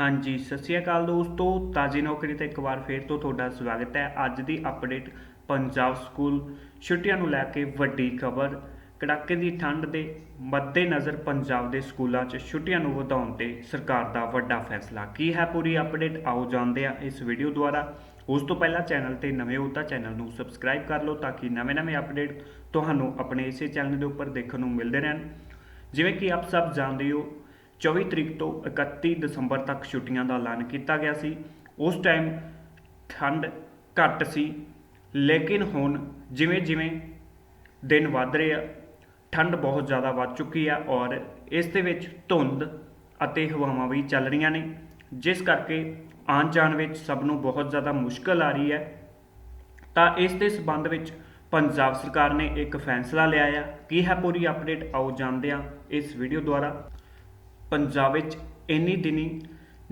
ਹਾਂਜੀ, ਸਤਿ ਸ਼੍ਰੀ ਅਕਾਲ ਦੋਸਤੋ। ਤਾਜੀ ਨੌਕਰੀ ਤੇ ਇੱਕ ਵਾਰ ਫੇਰ ਤੋਂ ਤੁਹਾਡਾ ਸਵਾਗਤ ਹੈ। ਅੱਜ ਦੀ ਅਪਡੇਟ ਪੰਜਾਬ ਸਕੂਲ ਛੁੱਟੀਆਂ ਨੂੰ ਲੈ ਕੇ ਵੱਡੀ ਖਬਰ। ਕੜਾਕੇ ਦੀ ਠੰਡ ਦੇ ਮੱਦੇਨਜ਼ਰ ਪੰਜਾਬ ਦੇ ਸਕੂਲਾਂ 'ਚ ਛੁੱਟੀਆਂ ਨੂੰ ਵਧਾਉਣ ਤੇ ਸਰਕਾਰ ਦਾ ਵੱਡਾ ਫੈਸਲਾ। ਕੀ ਹੈ ਪੂਰੀ ਅਪਡੇਟ ਆਓ ਜਾਣਦੇ ਹਾਂ ਇਸ ਵੀਡੀਓ ਦੁਆਰਾ। ਉਸ ਤੋਂ ਪਹਿਲਾਂ ਚੈਨਲ ਤੇ ਨਵੇਂ ਹੋ ਤਾਂ ਚੈਨਲ ਨੂੰ ਸਬਸਕ੍ਰਾਈਬ ਕਰ ਲਓ ਤਾਂ ਕਿ ਨਵੇਂ-ਨਵੇਂ ਅਪਡੇਟ ਤੁਹਾਨੂੰ ਆਪਣੇ ਇਸੇ ਚੈਨਲ ਦੇ ਉੱਪਰ ਦੇਖਣ ਨੂੰ ਮਿਲਦੇ ਰਹਿਣ। ਜਿਵੇਂ ਕਿ ਆਪ ਸਭ ਜਾਣਦੇ ਹੋ 24 ਤਰੀਕ ਤੋਂ 31 ਦਸੰਬਰ ਤੱਕ ਛੁੱਟੀਆਂ ਦਾ ਐਲਾਨ ਕੀਤਾ ਗਿਆ ਸੀ। ਉਸ ਟਾਈਮ ਠੰਡ ਘੱਟ ਸੀ, ਲੇਕਿਨ ਹੁਣ ਜਿਵੇਂ ਜਿਵੇਂ ਦਿਨ ਵੱਧ ਰਹੇ ਆ, ਠੰਡ ਬਹੁਤ ਜ਼ਿਆਦਾ ਵੱਧ ਚੁੱਕੀ ਆ ਔਰ ਇਸ ਦੇ ਵਿੱਚ ਧੁੰਦ ਅਤੇ ਹਵਾਵਾਂ ਵੀ ਚੱਲ ਰਹੀਆਂ ਨੇ, ਜਿਸ ਕਰਕੇ ਆਉਣ ਜਾਣ ਵਿੱਚ ਸਭ ਨੂੰ ਬਹੁਤ ਜ਼ਿਆਦਾ ਮੁਸ਼ਕਲ ਆ ਰਹੀ ਹੈ। ਤਾਂ ਇਸ ਦੇ ਸਬੰਧ ਵਿੱਚ ਪੰਜਾਬ ਸਰਕਾਰ ਨੇ ਇੱਕ ਫੈਸਲਾ ਲਿਆ ਆ। ਕੀ ਹੈ ਪੂਰੀ ਅਪਡੇਟ ਆਓ ਜਾਣਦੇ ਹਾਂ ਇਸ ਵੀਡੀਓ ਦੁਆਰਾ। ਪੰਜਾਬ ਵਿੱਚ ਇੰਨੀ ਦਿਨੀ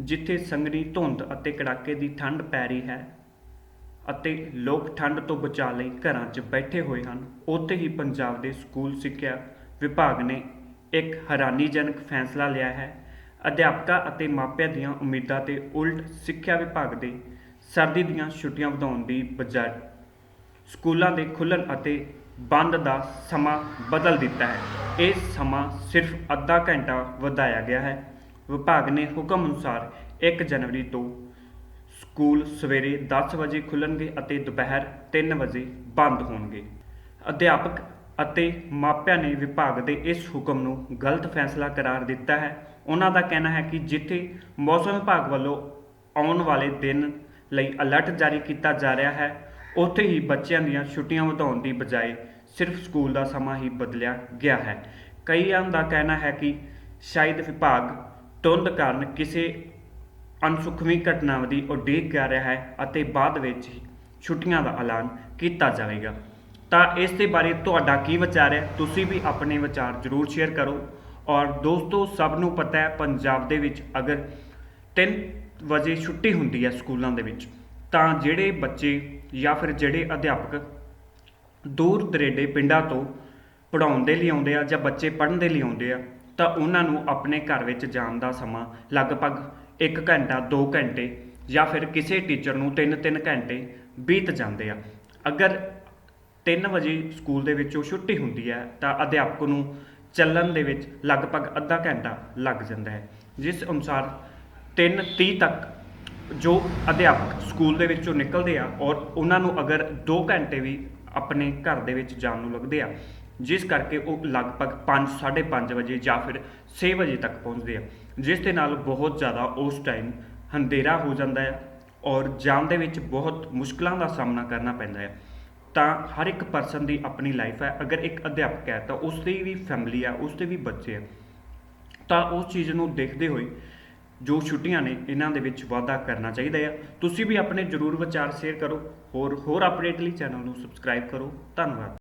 ਜਿੱਥੇ ਸੰਘਣੀ ਧੁੰਦ ਅਤੇ ਕੜਾਕੇ ਦੀ ਠੰਡ ਪੈ ਰਹੀ ਹੈ ਅਤੇ ਲੋਕ ਠੰਡ ਤੋਂ ਬਚਾਅ ਲਈ ਘਰਾਂ 'ਚ ਬੈਠੇ ਹੋਏ ਹਨ, ਉੱਥੇ ਹੀ ਪੰਜਾਬ ਦੇ ਸਕੂਲ ਸਿੱਖਿਆ ਵਿਭਾਗ ਨੇ ਇੱਕ ਹੈਰਾਨੀਜਨਕ ਫੈਸਲਾ ਲਿਆ ਹੈ। ਅਧਿਆਪਕਾਂ ਅਤੇ ਮਾਪਿਆਂ ਦੀਆਂ ਉਮੀਦਾਂ ਤੇ ਉਲਟ ਸਿੱਖਿਆ ਵਿਭਾਗ ਦੇ ਸਰਦੀ ਦੀਆਂ ਛੁੱਟੀਆਂ ਵਧਾਉਣ ਦੀ ਬਜਾਏ ਸਕੂਲਾਂ ਦੇ ਖੁੱਲ੍ਹਣ ਅਤੇ ਬੰਦ ਦਾ ਸਮਾਂ ਬਦਲ ਦਿੱਤਾ ਹੈ। ਇਹ ਸਮਾਂ ਸਿਰਫ ਅੱਧਾ ਘੰਟਾ ਵਧਾਇਆ ਗਿਆ ਹੈ। ਵਿਭਾਗ ਨੇ ਹੁਕਮ ਅਨੁਸਾਰ 1 ਜਨਵਰੀ ਤੋਂ ਸਕੂਲ ਸਵੇਰੇ 10 ਵਜੇ ਖੁੱਲਣਗੇ ਅਤੇ ਦੁਪਹਿਰ 3 ਵਜੇ ਬੰਦ ਹੋਣਗੇ। ਅਧਿਆਪਕ ਅਤੇ ਮਾਪਿਆਂ ਨੇ ਵਿਭਾਗ ਦੇ ਇਸ ਹੁਕਮ ਨੂੰ ਗਲਤ ਫੈਸਲਾ ਕਰਾਰ ਦਿੱਤਾ ਹੈ। ਉਹਨਾਂ ਦਾ ਕਹਿਣਾ ਹੈ ਕਿ ਜਿੱਥੇ ਮੌਸਮ ਵਿਭਾਗ ਵੱਲੋਂ ਆਉਣ ਵਾਲੇ ਦਿਨ ਲਈ ਅਲਰਟ ਜਾਰੀ ਕੀਤਾ ਜਾ ਰਿਹਾ ਹੈ ਉੱਥੇ ਹੀ ਬੱਚਿਆਂ ਦੀਆਂ ਛੁੱਟੀਆਂ ਵਧਾਉਣ ਦੀ ਬਜਾਏ ਸਿਰਫ ਸਕੂਲ ਦਾ ਸਮਾਂ ਹੀ ਬਦਲਿਆ ਗਿਆ ਹੈ। ਕਈਆਂ ਦਾ ਕਹਿਣਾ ਹੈ ਕਿ ਸ਼ਾਇਦ ਵਿਭਾਗ ਧੁੰਦ ਕਾਰਨ ਕਿਸੇ ਅਨਸੁਖਵੀਂ ਘਟਨਾਵਾਂ ਦੀ ਉਡੀਕ ਕਰ ਰਿਹਾ ਹੈ ਅਤੇ ਬਾਅਦ ਵਿੱਚ ਹੀ ਛੁੱਟੀਆਂ ਦਾ ਐਲਾਨ ਕੀਤਾ ਜਾਵੇਗਾ। ਤਾਂ ਇਸ ਦੇ ਬਾਰੇ ਤੁਹਾਡਾ ਕੀ ਵਿਚਾਰ ਹੈ? ਤੁਸੀਂ ਵੀ ਆਪਣੇ ਵਿਚਾਰ ਜ਼ਰੂਰ ਸ਼ੇਅਰ ਕਰੋ। ਔਰ ਦੋਸਤੋ, ਸਭ ਨੂੰ ਪਤਾ ਹੈ ਪੰਜਾਬ ਦੇ ਵਿੱਚ ਅਗਰ 3 ਵਜੇ ਛੁੱਟੀ ਹੁੰਦੀ ਹੈ ਸਕੂਲਾਂ ਦੇ ਵਿੱਚ, ਤਾਂ ਜਿਹੜੇ ਬੱਚੇ ਜਾਂ ਫਿਰ ਜਿਹੜੇ ਅਧਿਆਪਕ ਦੂਰ ਦਰੇਡੇ ਪਿੰਡਾਂ ਤੋਂ ਪੜਾਉਣ ਦੇ ਲਈ ਆਉਂਦੇ ਆ ਜਾਂ ਬੱਚੇ ਪੜ੍ਹਨ ਦੇ ਲਈ ਆਉਂਦੇ ਆ, ਤਾਂ ਉਹਨਾਂ ਨੂੰ ਆਪਣੇ ਘਰ ਵਿੱਚ ਜਾਣ ਦਾ ਸਮਾਂ ਲਗਭਗ 1 ਘੰਟਾ 2 ਘੰਟੇ ਜਾਂ ਫਿਰ ਕਿਸੇ ਟੀਚਰ ਨੂੰ 3-3 ਘੰਟੇ ਬੀਤ ਜਾਂਦੇ ਆ। ਅਗਰ 3 ਵਜੇ ਸਕੂਲ ਦੇ ਵਿੱਚੋਂ ਛੁੱਟੀ ਹੁੰਦੀ ਹੈ, ਤਾਂ ਅਧਿਆਪਕ ਨੂੰ ਚੱਲਣ ਦੇ ਵਿੱਚ ਲਗਭਗ ਅੱਧਾ ਘੰਟਾ ਲੱਗ ਜਾਂਦਾ ਹੈ, ਜਿਸ ਅਨੁਸਾਰ 3:30 ਤੱਕ ਜੋ ਅਧਿਆਪਕ ਸਕੂਲ ਦੇ ਵਿੱਚੋਂ ਨਿਕਲਦੇ ਆ ਔਰ ਉਹਨਾਂ ਨੂੰ ਅਗਰ 2 ਘੰਟੇ ਵੀ ਆਪਣੇ ਘਰ ਦੇ ਵਿੱਚ ਜਾਣ ਨੂੰ ਲੱਗਦੇ ਆ, ਜਿਸ ਕਰਕੇ ਉਹ ਲਗਭਗ 5 5:30 ਵਜੇ ਜਾਂ ਫਿਰ 6 ਵਜੇ ਤੱਕ ਪਹੁੰਚਦੇ ਆ, ਜਿਸ ਦੇ ਨਾਲ ਬਹੁਤ ਜ਼ਿਆਦਾ ਉਸ ਟਾਈਮ ਹਨੇਰਾ ਹੋ ਜਾਂਦਾ ਹੈ ਔਰ ਜਾਣ ਦੇ ਵਿੱਚ ਬਹੁਤ ਮੁਸ਼ਕਲਾਂ ਦਾ ਸਾਹਮਣਾ ਕਰਨਾ ਪੈਂਦਾ ਹੈ ਤਾਂ ਹਰ ਇੱਕ ਪਰਸਨ ਦੀ ਆਪਣੀ ਲਾਈਫ ਹੈ, ਅਗਰ ਇੱਕ ਅਧਿਆਪਕ ਹੈ ਤਾਂ ਉਸ ਦੀ ਵੀ ਫੈਮਿਲੀ ਆ ਉਸ ਦੇ ਵੀ ਬੱਚੇ ਆ। ਤਾਂ ਉਸ ਚੀਜ਼ ਨੂੰ ਦੇਖਦੇ ਹੋਏ ਜੋ ਛੁੱਟੀਆਂ ਨੇ, ਇਹਨਾਂ ਦੇ ਵਿੱਚ ਵਾਧਾ ਕਰਨਾ ਚਾਹੀਦਾ ਹੈ ਤੁਸੀਂ ਵੀ ਆਪਣੇ ਜਰੂਰ ਵਿਚਾਰ ਸ਼ੇਅਰ ਕਰੋ। ਹੋਰ ਹੋਰ ਅਪਡੇਟ ਲਈ ਚੈਨਲ ਨੂੰ ਸਬਸਕ੍ਰਾਈਬ ਕਰੋ। ਧੰਨਵਾਦ।